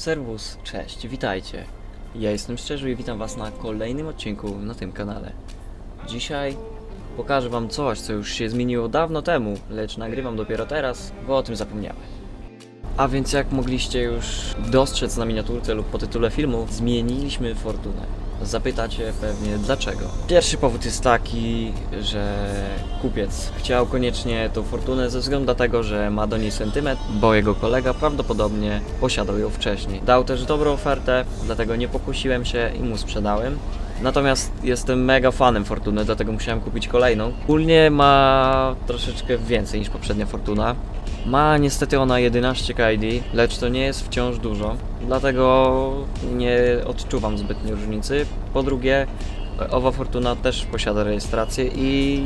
Serwus, cześć, witajcie. Ja jestem Szczerzu i witam was na kolejnym odcinku na tym kanale. Dzisiaj pokażę wam coś, co już się zmieniło dawno temu, lecz nagrywam dopiero teraz, bo o tym zapomniałem. A więc jak mogliście już dostrzec na miniaturce lub po tytule filmu, zmieniliśmy fortunę. Zapytacie pewnie dlaczego. Pierwszy powód jest taki, że kupiec chciał koniecznie tą fortunę ze względu na tego, że ma do niej sentyment, bo jego kolega prawdopodobnie posiadał ją wcześniej. Dał też dobrą ofertę, dlatego nie pokusiłem się i mu sprzedałem. Natomiast jestem mega fanem Fortuny, dlatego musiałem kupić kolejną. Ogólnie ma troszeczkę więcej niż poprzednia Fortuna. Ma niestety ona 11 KD, lecz to nie jest wciąż dużo, dlatego nie odczuwam zbytnio różnicy. Po drugie, owa Fortuna też posiada rejestrację i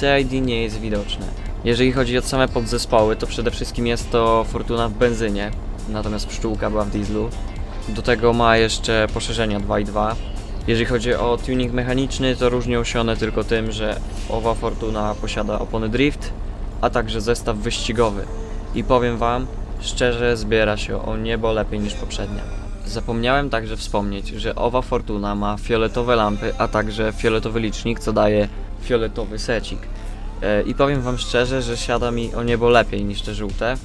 TID nie jest widoczne. Jeżeli chodzi o same podzespoły, to przede wszystkim jest to Fortuna w benzynie, natomiast pszczółka była w dieslu. Do tego ma jeszcze poszerzenia 2.2. Jeżeli chodzi o tuning mechaniczny, to różnią się one tylko tym, że owa Fortuna posiada opony drift, a także zestaw wyścigowy. I powiem Wam, szczerze zbiera się o niebo lepiej niż poprzednia. Zapomniałem także wspomnieć, że owa Fortuna ma fioletowe lampy, a także fioletowy licznik, co daje fioletowy secik. E, I powiem Wam szczerze, że siada mi o niebo lepiej niż te żółte.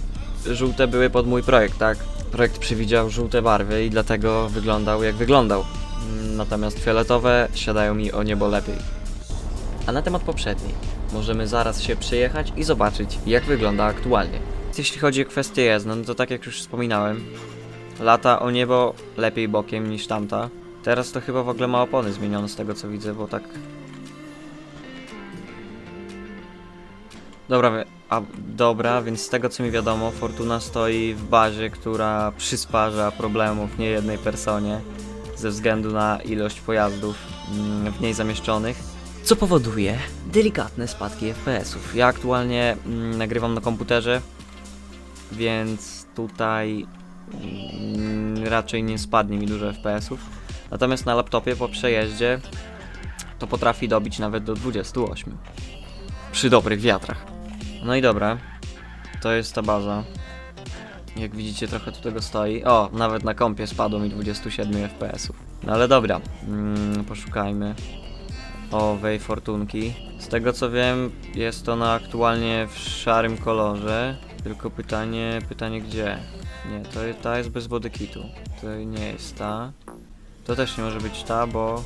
Żółte były pod mój projekt, tak? Projekt przewidział żółte barwy i dlatego wyglądał jak wyglądał. Mm, Natomiast fioletowe siadają mi o niebo lepiej. A na temat poprzedniej możemy zaraz się przejechać i zobaczyć, jak wygląda aktualnie. Jeśli chodzi o kwestię jezdną, no to tak jak już wspominałem, lata o niebo lepiej bokiem niż tamta. Teraz to chyba w ogóle ma opony zmienione z tego co widzę, bo tak... Dobra, a dobra, więc z tego co mi wiadomo, Fortuna stoi w bazie, która przysparza problemów niejednej personie ze względu na ilość pojazdów mm, w niej zamieszczonych co powoduje delikatne spadki FPS-ów. Ja aktualnie mm, nagrywam na komputerze, więc tutaj mm, raczej nie spadnie mi dużo FPS-ów. Natomiast na laptopie po przejeździe to potrafi dobić nawet do 28 przy dobrych wiatrach. No i dobra, to jest ta baza. Jak widzicie, trochę tu tego stoi. O, nawet na kompie spadło mi 27 FPS-ów. No ale dobra, mm, poszukajmy owej fortunki. Z tego co wiem, jest ona aktualnie w szarym kolorze. Tylko pytanie, pytanie gdzie? Nie, to ta jest bez bodykitu. To nie jest ta. To też nie może być ta, bo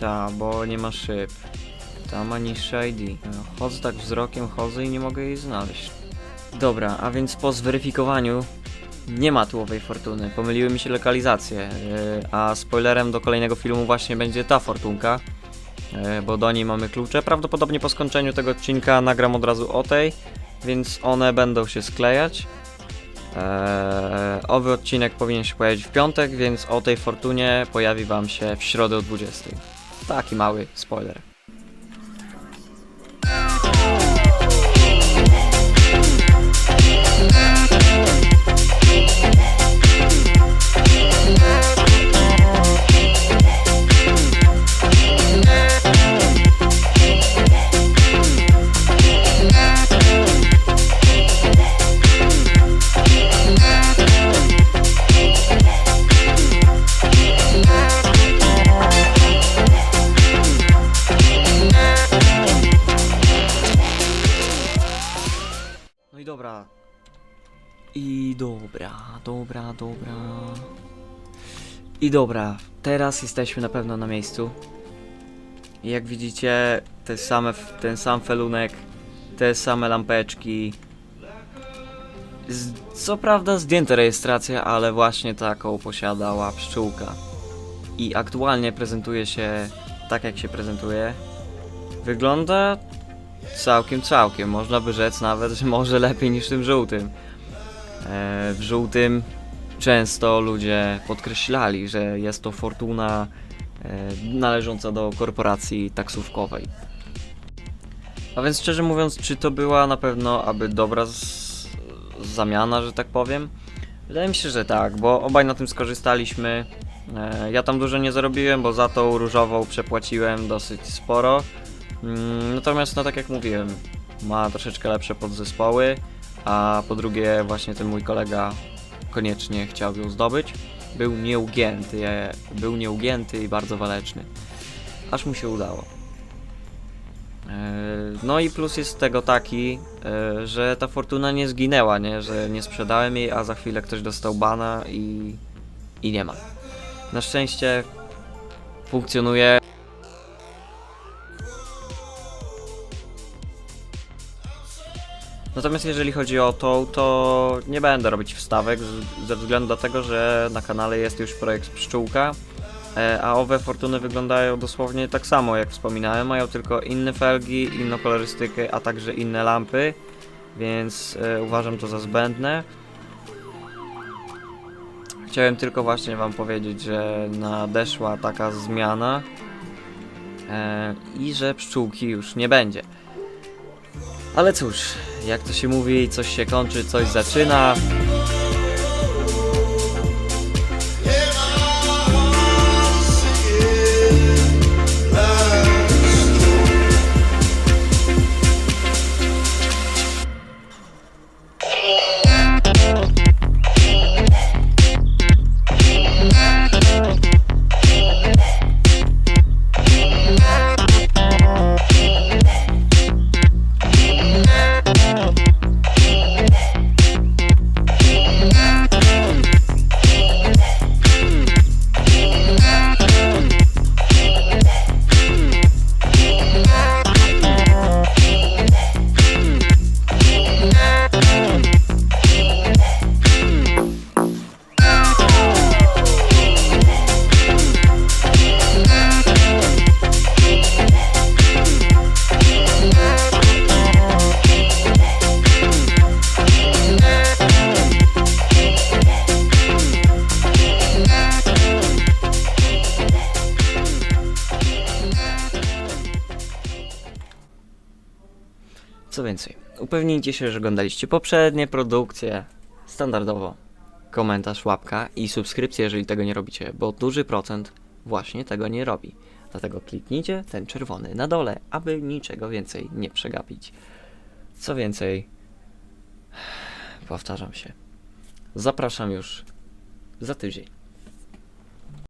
ta, bo nie ma szyb. Ta ma niższe ID. Chodzę tak wzrokiem, chodzę i nie mogę jej znaleźć. Dobra, a więc po zweryfikowaniu nie ma tu owej fortuny. Pomyliły mi się lokalizacje. Yy, a spoilerem do kolejnego filmu właśnie będzie ta fortunka. E, bo do niej mamy klucze. Prawdopodobnie po skończeniu tego odcinka nagram od razu o tej, więc one będą się sklejać. Eee, owy odcinek powinien się pojawić w piątek, więc o tej fortunie pojawi Wam się w środę o 20. Taki mały spoiler. I dobra, dobra, dobra. I dobra, teraz jesteśmy na pewno na miejscu. Jak widzicie, te same, ten sam felunek, te same lampeczki. Z, co prawda zdjęte rejestracje, ale właśnie taką posiadała pszczółka. I aktualnie prezentuje się tak, jak się prezentuje. Wygląda Całkiem, całkiem. Można by rzec nawet, że może lepiej niż tym żółtym. E, w żółtym często ludzie podkreślali, że jest to fortuna e, należąca do korporacji taksówkowej. A więc szczerze mówiąc, czy to była na pewno aby dobra zamiana, że tak powiem? Wydaje mi się, że tak, bo obaj na tym skorzystaliśmy. E, ja tam dużo nie zarobiłem, bo za tą różową przepłaciłem dosyć sporo. Mm, Natomiast, no tak jak mówiłem, ma troszeczkę lepsze podzespoły, a po drugie właśnie ten mój kolega koniecznie chciał ją zdobyć. Był nieugięty, e, był nieugięty i bardzo waleczny. Aż mu się udało. E, No i plus jest tego taki, e, że ta fortuna nie zginęła, nie? Że nie sprzedałem jej, a za chwilę ktoś dostał bana i, i nie ma. Na szczęście funkcjonuje. Natomiast jeżeli chodzi o tą, to nie będę robić wstawek ze względu na tego, że na kanale jest już projekt Pszczółka, e, a owe fortuny wyglądają dosłownie tak samo jak wspominałem, mają tylko inne felgi, inną kolorystykę, a także inne lampy, więc e, uważam to za zbędne. Chciałem tylko właśnie wam powiedzieć, że nadeszła taka zmiana e, i że pszczółki już nie będzie. Ale cóż, jak to się mówi, coś się kończy, coś zaczyna. Co więcej, upewnijcie się, że oglądaliście poprzednie produkcje standardowo. Komentarz, łapka i subskrypcja, jeżeli tego nie robicie, bo duży procent właśnie tego nie robi. Dlatego kliknijcie ten czerwony na dole, aby niczego więcej nie przegapić. Co więcej, powtarzam się, zapraszam już za tydzień.